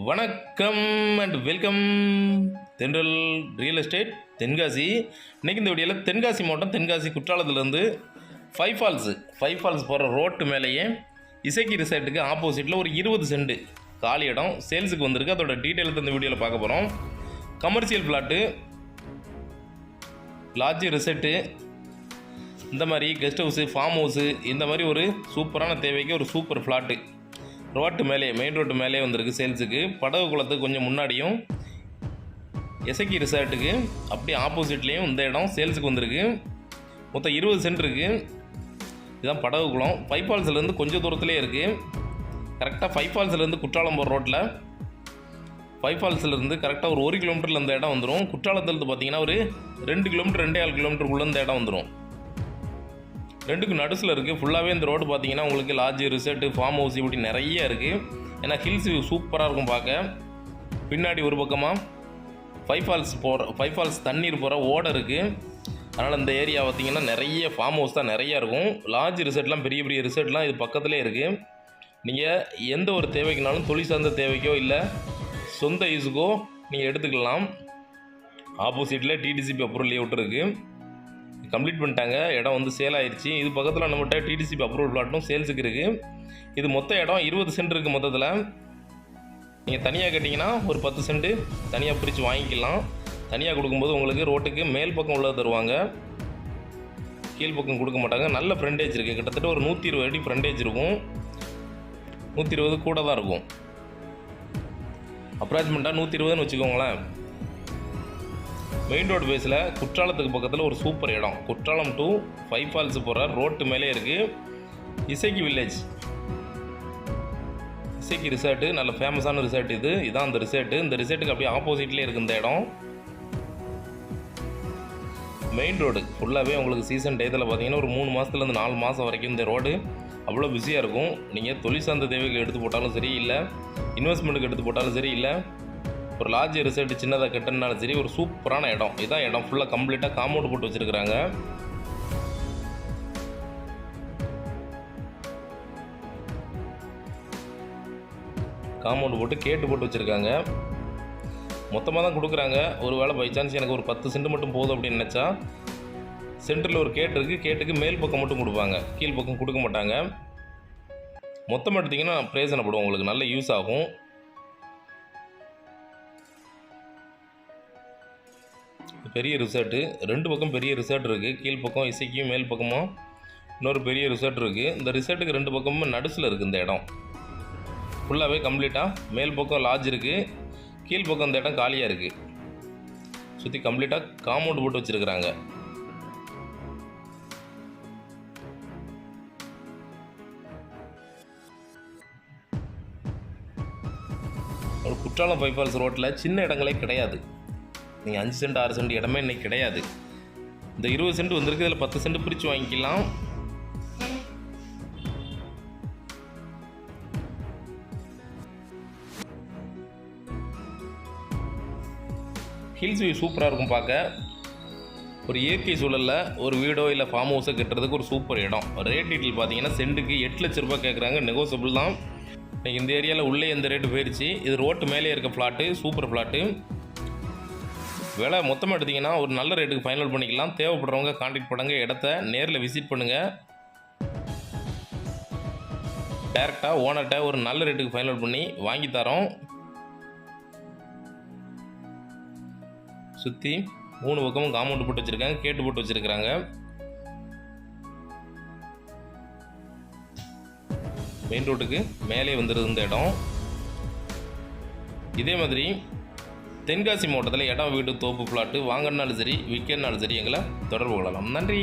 வணக்கம் and welcome Thendral real estate Tenkasi. இன்றைக்கி இந்த வீடியோவில் தென்காசி மாவட்டம் தென்காசி குற்றாலத்துலேருந்து ஃபைவ் ஃபால்ஸு ஃபைவ் ஃபால்ஸ் போகிற ரோட்டு மேலேயே இசைக்கு ரிசார்ட்டுக்கு ஆப்போசிட்டில் ஒரு இருபது சென்ட் காலி இடம். சேல்ஸுக்கு வந்திருக்கு. அதோட டீட்டெயில் இந்த வீடியோவில் பார்க்க போகிறோம் கமர்ஷியல் ஃப்ளாட்டு லாட்ஜு ரிசர்ட்டு இந்த மாதிரி கெஸ்ட் ஹவுஸு ஃபார்ம் ஹவுஸு இந்த மாதிரி ஒரு சூப்பரான தேவைக்கு ஒரு சூப்பர் ஃப்ளாட்டு ரோட்டு மேலே மெயின் ரோட்டு மேலே வந்திருக்கு சேல்ஸுக்கு. படகு குளத்துக்கு கொஞ்சம் முன்னாடியும் எசக்கி ரிசார்ட்டுக்கு அப்படியே ஆப்போசிட்லேயும் இந்த இடம் சேல்ஸுக்கு வந்திருக்கு. மொத்தம் இருபது சென்ட் இருக்குது இதுதான் படகு குளம். ஃபைவ் ஃபால்ஸ்லேருந்து கொஞ்சம் தூரத்துலேயே இருக்குது கரெக்டாக ஃபைவ் ஃபால்ஸ்லேருந்து குற்றாலம் போகிற ரோட்டில் ஃபைவ் ஃபால்ஸ்லேருந்து கரெக்டாக ஒரு ஒரு கிலோமீட்டரில் இந்த இடம் வந்துடும் குற்றாலத்துலேருந்து பார்த்தீங்கன்னா ஒரு ரெண்டு கிலோமீட்டர் ரெண்டே ஆறு கிலோமீட்டருக்குள்ளே இந்த இடம் வந்துடும் ரெண்டுக்கும் நடுசில் இருக்குது ஃபுல்லாகவே இந்த ரோடு பார்த்தீங்கன்னா உங்களுக்கு லாட்ஜ் ரிசர்ட்டு ஃபார்ம் ஹவுஸ் இப்படி நிறைய இருக்குது ஏன்னா ஹில்ஸ் வியூ சூப்பராக இருக்கும் பார்க்க பின்னாடி ஒரு பக்கமாக ஃபைவ் ஃபால்ஸ் போகிற ஃபைவ் ஃபால்ஸ் தண்ணீர் போகிற ஓடை இருக்குது அதனால் இந்த ஏரியா பார்த்தீங்கன்னா நிறைய ஃபார்ம் ஹவுஸ் தான் நிறையா இருக்கும். லாட்ஜ் ரிசர்ட்லாம் பெரிய பெரிய ரிசர்ட்லாம் இது பக்கத்துலேயே இருக்குது நீங்கள் எந்த ஒரு தேவைக்குனாலும் தொழில் சார்ந்த தேவைக்கோ இல்லை சொந்த யூஸுக்கோ நீங்கள் எடுத்துக்கலாம். ஆப்போசிட்டில் டிடிசிபி அப்புறம் லீவ் விட்டுருக்கு கம்ப்ளீட் பண்ணிட்டாங்க. இடம் வந்து சேல் ஆயிடுச்சு இது பக்கத்தில் நம்மகிட்ட டிடிசிபி அப்ரூவல் பிளாட்டும் சேல்ஸுக்கு இருக்குது இது மொத்த இடம் இருபது சென்ட் இருக்குது மொத்தத்தில். நீங்கள் தனியாக கேட்டிங்கன்னா ஒரு பத்து சென்ட் தனியாக பிரித்து வாங்கிக்கலாம். தனியாக கொடுக்கும்போது உங்களுக்கு ரோட்டுக்கு மேல் பக்கம் உள்ளது தருவாங்க. கீழ் பக்கம் கொடுக்க மாட்டாங்க. நல்ல ஃப்ரண்டேஜ் இருக்குது கிட்டத்தட்ட ஒரு நூற்றி இருபது அடி ஃப்ரண்டேஜ் இருக்கும். நூற்றி இருபது கூட தான் இருக்கும். அப்ராச்மெண்ட்டாக நூற்றி இருபதுன்னு வச்சுக்கோங்களேன். மெயின் ரோடு பேஸில் குற்றாலத்துக்கு பக்கத்தில் ஒரு சூப்பர் இடம். குற்றாலம் டு ஃபைவ் ஃபால்ஸ் போகிற ரோட்டு மேலே இருக்குது இசைக்கு வில்லேஜ் இசைக்கு ரிசார்ட்டு நல்ல ஃபேமஸான ரிசார்ட் இது. இதான் அந்த ரிசார்ட்டு இந்த ரிசார்ட்டுக்கு அப்படியே ஆப்போசிட்லேயே இருக்குது இந்த இடம். மெயின் ரோடு ஃபுல்லாகவே உங்களுக்கு சீசன் டயத்தில் பார்த்தீங்கன்னா ஒரு மூணு மாதத்துலேருந்து நாலு மாதம் வரைக்கும் இந்த ரோடு அவ்வளோ பிஸியாக இருக்கும். நீங்கள் தொழில் சார்ந்த தேவைக்கு எடுத்து போட்டாலும் சரி இல்லை இன்வெஸ்ட்மெண்ட்டுக்கு எடுத்து போட்டாலும் சரி இல்லை ஒரு லார்ஜ் ரிசல்ட் சின்னதாக கட்டினாலும் சரி ஒரு சூப்பரான இடம். இதான் இடம். ஃபுல்லாக கம்ப்ளீட்டாக காம்பவுண்ட் போட்டு வச்சுருக்குறாங்க. காம்பவுண்ட் போட்டு கேட்டு போட்டு வச்சுருக்காங்க. மொத்தமாக தான் கொடுக்குறாங்க. ஒரு வேளை பை சான்ஸ் எனக்கு ஒரு பத்து சென்ட் மட்டும் போதும் அப்படின்னு நினச்சா சென்டரில் ஒரு கேட் இருக்குது கேட்டுக்கு மேல் பக்கம் மட்டும் கொடுப்பாங்க. கீழ் பக்கம் கொடுக்க மாட்டாங்க. மொத்தமாக எடுத்திங்கன்னா பிரயோஜனப்படும். உங்களுக்கு நல்ல யூஸ் ஆகும். பெரிய ரிசார்ட்டு. ரெண்டு பக்கம் பெரிய ரிசார்ட் இருக்குது கீழ் பக்கம் இசைக்கும் மேல் பக்கமும் இன்னொரு பெரிய ரிசார்ட் இருக்குது இந்த ரிசார்ட்டுக்கு ரெண்டு பக்கமும் நடுசில் இருக்குது இந்த இடம். ஃபுல்லாகவே கம்ப்ளீட்டாக மேல் பக்கம் லாட்ஜ் இருக்குது கீழ் பக்கம் இந்த இடம் காலியாக இருக்குது சுற்றி கம்ப்ளீட்டாக காம்பவுண்ட் போட்டு வச்சுருக்குறாங்க. ஒரு குற்றாலம் ஃபைவ் ஃபால்ஸ் ரோட்டில் சின்ன இடங்களே கிடையாது. நீங்கள் அஞ்சு சென்ட் ஆறு சென்ட் இடமே இன்னைக்கு கிடையாது. இந்த இருபது சென்ட் வந்திருக்கு இதில் பத்து சென்ட் பிரித்து வாங்கிக்கலாம். ஹில்ஸ் வியூ சூப்பராக இருக்கும் பார்க்க. ஒரு இயற்கை சூழலில் ஒரு வீடோ இல்லை ஃபார்ம் ஹவுஸோ கட்டுறதுக்கு ஒரு சூப்பர் இடம். ரேட் டீட்டெயில் பார்த்தீங்கன்னா சென்ட்டுக்கு எட்டு லட்ச ரூபாய் கேட்குறாங்க நெகோசபிள் தான். இந்த ஏரியாவில் உள்ளே எந்த ரேட்டு போயிடுச்சு இது ரோட்டு மேலே இருக்க ஃப்ளாட்டு சூப்பர் ஃப்ளாட்டு விலை மொத்தமாக எடுத்திங்கன்னா ஒரு நல்ல ரேட்டுக்கு ஃபைனல் பண்ணிக்கலாம். தேவைப்படுறவங்க காண்டாக்ட் பண்ணுங்கள் இடத்த நேரில் விசிட் பண்ணுங்கள் டேரெக்டாக ஓனர்கிட்ட ஒரு நல்ல ரேட்டுக்கு ஃபைனல் பண்ணி வாங்கி தரோம். சுற்றி மூணு பக்கமும் காம்பவுண்ட் போட்டு வச்சுருக்காங்க. கேட்டு போட்டு வச்சுருக்கிறாங்க. மெயின் ரோட்டுக்கு மேலே வந்துடுது இந்த இடம். இதே மாதிரி தென்காசி மாவட்டத்தில் இடம் வீடு தோப்பு பிளாட்டு வாங்கினாலும் சரி விற்கனாலும் சரி எங்களை தொடர்பு கொள்ளலாம். நன்றி.